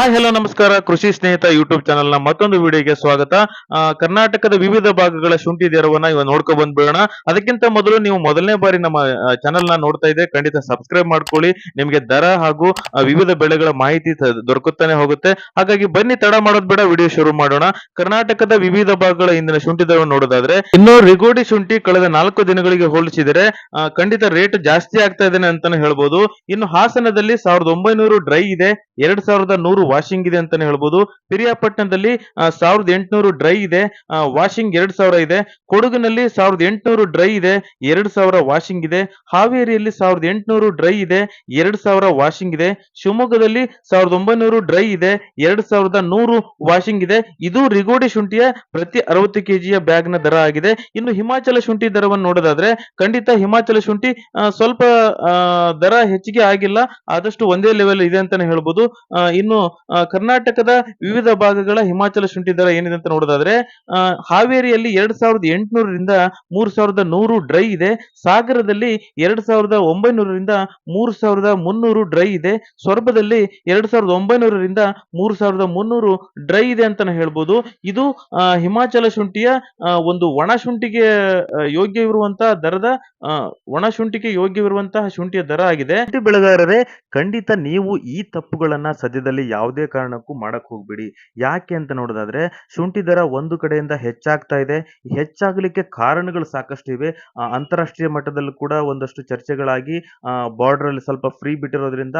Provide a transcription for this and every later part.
Hi hello ನಮಸ್ಕಾರ. ಕೃಷಿ ಸ್ನೇಹಿತ ಯೂಟ್ಯೂಬ್ ಚಾನಲ್ನ ಮತ್ತೊಂದು ವಿಡಿಯೋಗೆ ಸ್ವಾಗತ. ಕರ್ನಾಟಕದ ವಿವಿಧ ಭಾಗಗಳ ಶುಂಠಿ ದರವನ್ನ ಇವಾಗ ನೋಡ್ಕೊ ಬಂದ್ಬಿಡೋಣ. ಅದಕ್ಕಿಂತ ಮೊದಲು ನೀವು ಮೊದಲನೇ ಬಾರಿ ನಮ್ಮ ಚಾನಲ್ನ ನೋಡ್ತಾ ಇದ್ರೆ ಖಂಡಿತ ಸಬ್ಸ್ಕ್ರೈಬ್ ಮಾಡ್ಕೊಳ್ಳಿ. ನಿಮಗೆ ದರ ಹಾಗೂ ವಿವಿಧ ಬೆಳೆಗಳ ಮಾಹಿತಿ ದೊರಕುತ್ತಾನೆ ಹೋಗುತ್ತೆ. ಹಾಗಾಗಿ ಬನ್ನಿ, ತಡ ಮಾಡೋದ್ ಬೇಡ, ವಿಡಿಯೋ ಶುರು ಮಾಡೋಣ. ಕರ್ನಾಟಕದ ವಿವಿಧ ಭಾಗಗಳ ಇಂದಿನ ಶುಂಠಿ ದರವನ್ನು ನೋಡೋದಾದ್ರೆ, ಇನ್ನು ರಿಗೋಡಿ ಶುಂಠಿ ಕಳೆದ ನಾಲ್ಕು ದಿನಗಳಿಗೆ ಹೋಲಿಸಿದರೆ ಖಂಡಿತ ರೇಟ್ ಜಾಸ್ತಿ ಆಗ್ತಾ ಇದೆ ಅಂತಾನೆ ಹೇಳ್ಬೋದು. ಇನ್ನು ಹಾಸನದಲ್ಲಿ ಸಾವಿರದ ಒಂಬೈನೂರು ಡ್ರೈ ಇದೆ, ಎರಡ್ ಸಾವಿರದ ನೂರು ವಾಷಿಂಗ್ ಇದೆ ಅಂತಾನೆ ಹೇಳ್ಬೋದು. ಪಿರಿಯಾಪಟ್ಟಣದಲ್ಲಿ ಸಾವಿರದ ಎಂಟುನೂರು ಡ್ರೈ ಇದೆ. ವಾಷಿಂಗ್ ಎರಡ್ ಸಾವಿರ ಇದೆ. ಕೊಡಗಿನಲ್ಲಿ ಸಾವಿರದ ಎಂಟುನೂರು ಡ್ರೈ ಇದೆ. ಎರಡ್ ಸಾವಿರ ವಾಷಿಂಗ್ ಇದೆ. ಹಾವೇರಿಯಲ್ಲಿ ಸಾವಿರದ ಎಂಟುನೂರು ಡ್ರೈ ಇದೆ. ಎರಡ್ ಸಾವಿರ ವಾಷಿಂಗ್ ಇದೆ. ಶಿವಮೊಗ್ಗದಲ್ಲಿ ಸಾವಿರದ ಒಂಬೈನೂರು ಡ್ರೈ ಇದೆ. ಎರಡ್ ಸಾವಿರದ ನೂರು ವಾಷಿಂಗ್ ಇದೆ. ಇದು ರಿಗೋಡಿ ಶುಂಠಿಯ ಪ್ರತಿ ಅರವತ್ತು ಕೆಜಿಯ ಬ್ಯಾಗ್ನ ದರ ಆಗಿದೆ. ಇನ್ನು ಹಿಮಾಚಲ ಶುಂಠಿ ದರವನ್ನು ನೋಡೋದಾದ್ರೆ, ಖಂಡಿತ ಹಿಮಾಚಲ ಶುಂಠಿ ಸ್ವಲ್ಪ ದರ ಹೆಚ್ಚಿಗೆ ಆಗಿಲ್ಲ. ಆದಷ್ಟು ಒಂದೇ ಲೆವೆಲ್ ಇದೆ ಅಂತಾನೆ ಹೇಳ್ಬೋದು. ಇನ್ನು ಕರ್ನಾಟಕದ ವಿವಿಧ ಭಾಗಗಳ ಹಿಮಾಚಲ ಶುಂಠಿ ದರ ಏನಿದೆ ಅಂತ ನೋಡೋದಾದ್ರೆ ಹಾವೇರಿಯಲ್ಲಿ ಎರಡ್ ಸಾವಿರದ ಎಂಟುನೂರರಿಂದ ಮೂರ್ ಸಾವಿರದ ನೂರು ಡ್ರೈ ಇದೆ. ಸಾಗರದಲ್ಲಿ ಎರಡ್ ಸಾವಿರದ ಒಂಬೈನೂರರಿಂದ ಮೂರ್ ಸಾವಿರದ ಮುನ್ನೂರು ಡ್ರೈ ಇದೆ. ಸೊರಬದಲ್ಲಿ ಎರಡ್ ಸಾವಿರದ ಒಂಬೈನೂರರಿಂದ ಮೂರ್ ಸಾವಿರದ ಮುನ್ನೂರು ಡ್ರೈ ಇದೆ ಅಂತಾನೆ ಹೇಳ್ಬೋದು. ಇದು ಹಿಮಾಚಲ ಶುಂಠಿಯ ಒಂದು ಒಣ ಶುಂಠಿಗೆ ಯೋಗ್ಯವಿರುವಂತಹ ದರದ ಒಣ ಶುಂಠಿಗೆ ಯೋಗ್ಯವಿರುವಂತಹ ಶುಂಠಿಯ ದರ ಆಗಿದೆ. ಬೆಳೆಗಾರರೇ, ಖಂಡಿತ ನೀವು ಈ ತಪ್ಪುಗಳನ್ನ ಸದ್ಯದಲ್ಲಿ ಯಾವುದೇ ಕಾರಣಕ್ಕೂ ಮಾಡಕ್ ಹೋಗ್ಬೇಡಿ. ಯಾಕೆ ಅಂತ ನೋಡೋದಾದ್ರೆ, ಶುಂಠಿ ದರ ಒಂದು ಕಡೆಯಿಂದ ಹೆಚ್ಚಾಗ್ತಾ ಇದೆ. ಹೆಚ್ಚಾಗಲಿಕ್ಕೆ ಕಾರಣಗಳು ಸಾಕಷ್ಟು ಇವೆ. ಅಂತಾರಾಷ್ಟ್ರೀಯ ಮಟ್ಟದಲ್ಲೂ ಕೂಡ ಒಂದಷ್ಟು ಚರ್ಚೆಗಳಾಗಿ ಬಾರ್ಡರ್ ಅಲ್ಲಿ ಸ್ವಲ್ಪ ಫ್ರೀ ಬಿಟ್ಟಿರೋದ್ರಿಂದ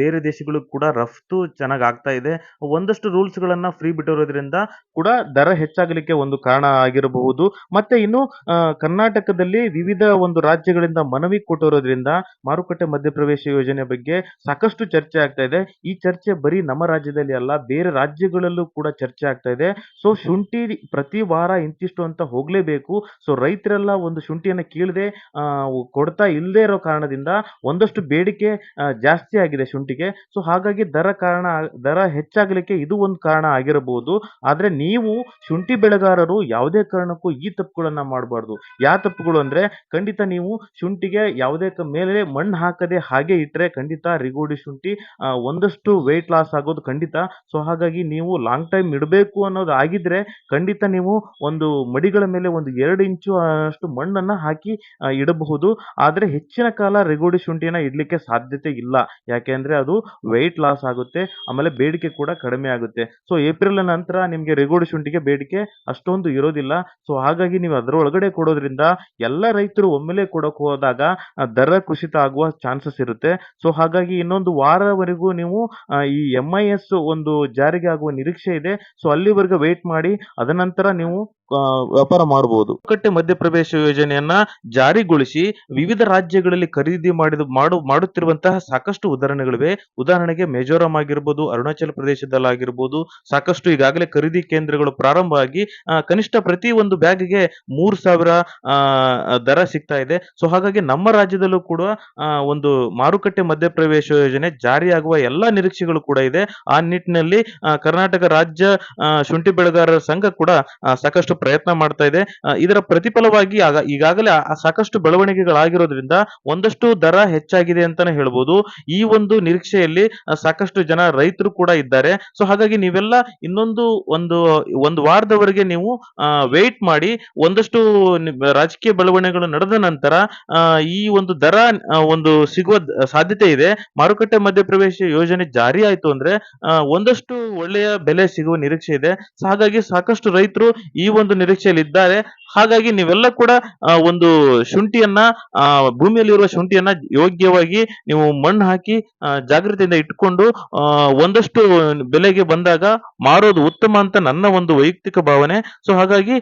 ಬೇರೆ ದೇಶಗಳು ಕೂಡ ರಫ್ತು ಚೆನ್ನಾಗಿ ಆಗ್ತಾ ಇದೆ. ಒಂದಷ್ಟು ರೂಲ್ಸ್ ಗಳನ್ನ ಫ್ರೀ ಬಿಟ್ಟಿರೋದ್ರಿಂದ ಕೂಡ ದರ ಹೆಚ್ಚಾಗಲಿಕ್ಕೆ ಒಂದು ಕಾರಣ ಆಗಿರಬಹುದು. ಮತ್ತೆ ಇನ್ನು ಕರ್ನಾಟಕದಲ್ಲಿ ವಿವಿಧ ಒಂದು ರಾಜ್ಯಗಳಿಂದ ಮನವಿ ಕೊಟ್ಟಿರೋದ್ರಿಂದ ಮಾರುಕಟ್ಟೆ ಮಧ್ಯಪ್ರವೇಶ ಯೋಜನೆ ಬಗ್ಗೆ ಸಾಕಷ್ಟು ಚರ್ಚೆ ಆಗ್ತಾ ಇದೆ. ಈ ಚರ್ಚೆ ಬರೀ ನಮ್ಮ ರಾಜ್ಯದಲ್ಲಿ ಅಲ್ಲ, ಬೇರೆ ರಾಜ್ಯಗಳಲ್ಲೂ ಕೂಡ ಚರ್ಚೆ ಆಗ್ತಾ ಇದೆ. ಸೊ ಶುಂಠಿ ಪ್ರತಿ ವಾರ ಇಂತಿಷ್ಟು ಅಂತ ಹೋಗ್ಲೇಬೇಕು. ಸೊ ರೈತರೆಲ್ಲ ಒಂದು ಶುಂಠಿಯನ್ನು ಕೀಳದೆ ಕೊಡ್ತಾ ಇಲ್ಲದೆ ಇರೋ ಕಾರಣದಿಂದ ಒಂದಷ್ಟು ಬೇಡಿಕೆ ಜಾಸ್ತಿ ಆಗಿದೆ ಶುಂಠಿಗೆ. ಸೊ ಹಾಗಾಗಿ ದರ ಕಾರಣ, ದರ ಹೆಚ್ಚಾಗಲಿಕ್ಕೆ ಇದು ಒಂದು ಕಾರಣ ಆಗಿರಬಹುದು. ಆದ್ರೆ ನೀವು ಶುಂಠಿ ಬೆಳೆಗಾರರು ಯಾವುದೇ ಕಾರಣಕ್ಕೂ ಈ ತಪ್ಪುಗಳನ್ನ ಮಾಡಬಾರ್ದು. ಯಾವ ತಪ್ಪುಗಳು ಅಂದ್ರೆ ಖಂಡಿತ ನೀವು ಶುಂಠಿಗೆ ಯಾವುದೇ ಮೇಲೆ ಮಣ್ಣು ಹಾಕದೆ ಹಾಗೆ ಇಟ್ರೆ ಖಂಡಿತ ರಿಗೋಡಿ ಶುಂಠಿ ಒಂದಷ್ಟು ವೆಯ್ಟ್ ಲಾಸ್ ಆಗೋದು ಖಂಡಿತ. ಸೊ ಹಾಗಾಗಿ ನೀವು ಲಾಂಗ್ ಟೈಮ್ ಇಡಬೇಕು ಅನ್ನೋದು ಆಗಿದ್ರೆ ಖಂಡಿತ ನೀವು ಒಂದು ಮಡಿಗಳ ಮೇಲೆ ಒಂದು ಎರಡು ಇಂಚು ಅಷ್ಟು ಮಣ್ಣನ್ನ ಹಾಕಿ ಇಡಬಹುದು. ಆದರೆ ಹೆಚ್ಚಿನ ಕಾಲ ರೆಗೋಡಿ ಶುಂಠಿನ ಇಡಲಿಕ್ಕೆ ಸಾಧ್ಯತೆ ಇಲ್ಲ. ಯಾಕೆಂದ್ರೆ ಅದು ವೆಯ್ಟ್ ಲಾಸ್ ಆಗುತ್ತೆ, ಆಮೇಲೆ ಬೇಡಿಕೆ ಕೂಡ ಕಡಿಮೆ ಆಗುತ್ತೆ. ಸೊ ಏಪ್ರಿಲ್ ನಂತರ ನಿಮಗೆ ರೆಗೋಡಿ ಶುಂಠಿಗೆ ಬೇಡಿಕೆ ಅಷ್ಟೊಂದು ಇರೋದಿಲ್ಲ. ಸೊ ಹಾಗಾಗಿ ನೀವು ಅದರೊಳಗಡೆ ಕೊಡೋದ್ರಿಂದ ಎಲ್ಲ ರೈತರು ಒಮ್ಮೆಲೆ ಕೊಡೋಕೆ ಹೋದಾಗ ದರ ಕುಸಿತ ಆಗುವ ಚಾನ್ಸಸ್ ಇರುತ್ತೆ. ಸೊ ಹಾಗಾಗಿ ಇನ್ನೊಂದು ವಾರವರೆಗೂ ನೀವು ಈ ಎಂ ಐ ಎಸ್ ಒಂದು ಜಾರಿಗೆ ಆಗುವ ನಿರೀಕ್ಷೆ ಇದೆ. ಸೊ ಅಲ್ಲಿವರೆಗೂ ವೇಟ್ ಮಾಡಿ. ಅದನಂತರ ನೀವು ವ್ಯಾಪಾರ ಮಾಡಬಹುದು ಮಾರುಕಟ್ಟೆ ಮಧ್ಯಪ್ರವೇಶ ಯೋಜನೆಯನ್ನ ಜಾರಿಗೊಳಿಸಿ ವಿವಿಧ ರಾಜ್ಯಗಳಲ್ಲಿ ಖರೀದಿ ಮಾಡಿದ, ಮಾಡು, ಮಾಡುತ್ತಿರುವಂತಹ ಸಾಕಷ್ಟು ಉದಾಹರಣೆಗಳಿವೆ. ಉದಾಹರಣೆಗೆ ಮಿಜೋರಾಂ ಆಗಿರ್ಬೋದು, ಅರುಣಾಚಲ ಪ್ರದೇಶದಲ್ಲಾಗಿರ್ಬೋದು ಸಾಕಷ್ಟು ಈಗಾಗಲೇ ಖರೀದಿ ಕೇಂದ್ರಗಳು ಪ್ರಾರಂಭ ಆಗಿ ಕನಿಷ್ಠ ಪ್ರತಿ ಒಂದು ಬ್ಯಾಗ್ಗೆ ಮೂರು ಸಾವಿರ ದರ ಸಿಗ್ತಾ ಇದೆ. ಸೊ, ಹಾಗಾಗಿ ನಮ್ಮ ರಾಜ್ಯದಲ್ಲೂ ಕೂಡ ಒಂದು ಮಾರುಕಟ್ಟೆ ಮಧ್ಯಪ್ರವೇಶ ಯೋಜನೆ ಜಾರಿಯಾಗುವ ಎಲ್ಲಾ ನಿರೀಕ್ಷೆಗಳು ಕೂಡ ಇದೆ. ಆ ನಿಟ್ಟಿನಲ್ಲಿ ಕರ್ನಾಟಕ ರಾಜ್ಯ ಶುಂಠಿ ಬೆಳೆಗಾರರ ಸಂಘ ಕೂಡ ಸಾಕಷ್ಟು ಪ್ರಯತ್ನ ಮಾಡ್ತಾ ಇದೆ. ಇದರ ಪ್ರತಿಫಲವಾಗಿ ಈಗಾಗಲೇ ಸಾಕಷ್ಟು ಬೆಳವಣಿಗೆಗಳಾಗಿರೋದ್ರಿಂದ ಒಂದಷ್ಟು ದರ ಹೆಚ್ಚಾಗಿದೆ ಅಂತಾನೆ ಹೇಳ್ಬೋದು. ಈ ಒಂದು ನಿರೀಕ್ಷೆಯಲ್ಲಿ ಸಾಕಷ್ಟು ಜನ ರೈತರು ಕೂಡ ಇದ್ದಾರೆ. ಸೊ ಹಾಗಾಗಿ ನೀವೆಲ್ಲ ಇನ್ನೊಂದು ಒಂದು ಒಂದು ವಾರದವರೆಗೆ ನೀವು ವೇಟ್ ಮಾಡಿ, ಒಂದಷ್ಟು ರಾಜಕೀಯ ಬೆಳವಣಿಗೆಗಳು ನಡೆದ ನಂತರ ಈ ಒಂದು ದರ ಒಂದು ಸಿಗುವ ಸಾಧ್ಯತೆ ಇದೆ. ಮಾರುಕಟ್ಟೆ ಮಧ್ಯಪ್ರವೇಶ ಯೋಜನೆ ಜಾರಿ ಆಯ್ತು ಅಂದ್ರೆ ಒಂದಷ್ಟು ಒಳ್ಳೆಯ ಬೆಲೆ ಸಿಗುವ ನಿರೀಕ್ಷೆ ಇದೆ. ಸೊ ಹಾಗಾಗಿ ಸಾಕಷ್ಟು ರೈತರು ಈ ಒಂದು ನಿರೀಕ್ಷೆಯಲ್ಲಿ ಇದ್ದಾರೆ. ಹಾಗಾಗಿ ನೀವೆಲ್ಲ ಕೂಡ ಒಂದು ಶುಂಠಿಯನ್ನ ಆ, ಭೂಮಿಯಲ್ಲಿರುವ ಶುಂಠಿಯನ್ನ ಯೋಗ್ಯವಾಗಿ ನೀವು ಮಣ್ಣು ಹಾಕಿ ಜಾಗೃತಿಯಿಂದ ಇಟ್ಕೊಂಡು ಒಂದಷ್ಟು ಬೆಲೆಗೆ ಬಂದಾಗ ಮಾರೋದು ಉತ್ತಮ ಅಂತ ನನ್ನ ಒಂದು ವೈಯಕ್ತಿಕ ಭಾವನೆ. ಸೊ ಹಾಗಾಗಿ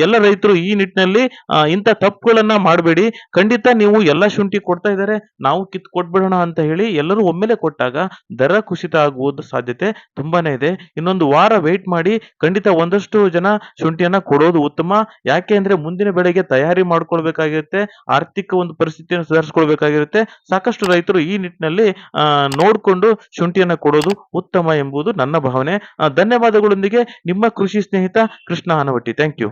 ಎಲ್ಲ ರೈತರು ಈ ನಿಟ್ಟಿನಲ್ಲಿ ಇಂಥ ತಪ್ಪುಗಳನ್ನ ಮಾಡಬೇಡಿ. ಖಂಡಿತ ನೀವು ಎಲ್ಲ ಶುಂಠಿ ಕೊಡ್ತಾ ಇದ್ದಾರೆ. ನಾವು ಕಿತ್ ಕೊಟ್ಬಿಡೋಣ ಅಂತ ಹೇಳಿ ಎಲ್ಲರೂ ಒಮ್ಮೆಲೆ ಕೊಟ್ಟಾಗ ದರ ಕುಸಿತ ಆಗುವುದು ಸಾಧ್ಯತೆ ತುಂಬಾನೇ ಇದೆ. ಇನ್ನೊಂದು ವಾರ ವೇಟ್ ಮಾಡಿ ಖಂಡಿತ ಒಂದಷ್ಟು ಜನ ಶುಂಠಿಯನ್ನ ಕೊಡೋದು ಉತ್ತಮ. ಯಾಕೆ ಅಂದ್ರೆ ಮುಂದಿನ ಬೆಳೆಗೆ ತಯಾರಿ ಮಾಡ್ಕೊಳ್ಬೇಕಾಗಿರುತ್ತೆ, ಆರ್ಥಿಕ ಒಂದು ಪರಿಸ್ಥಿತಿಯನ್ನು ಸುಧಾರಿಸ್ಕೊಳ್ಬೇಕಾಗಿರುತ್ತೆ. ಸಾಕಷ್ಟು ರೈತರು ಈ ನಿಟ್ಟಿನಲ್ಲಿ ನೋಡಿಕೊಂಡು ಶುಂಠಿಯನ್ನ ಕೊಡೋದು ಉತ್ತಮ ಎಂಬುದು ನನ್ನ ಭಾವನೆ. ಧನ್ಯವಾದಗಳೊಂದಿಗೆ ನಿಮ್ಮ ಕೃಷಿ ಸ್ನೇಹಿತ ಕೃಷ್ಣ ಹನವಟ್ಟಿ. Thank you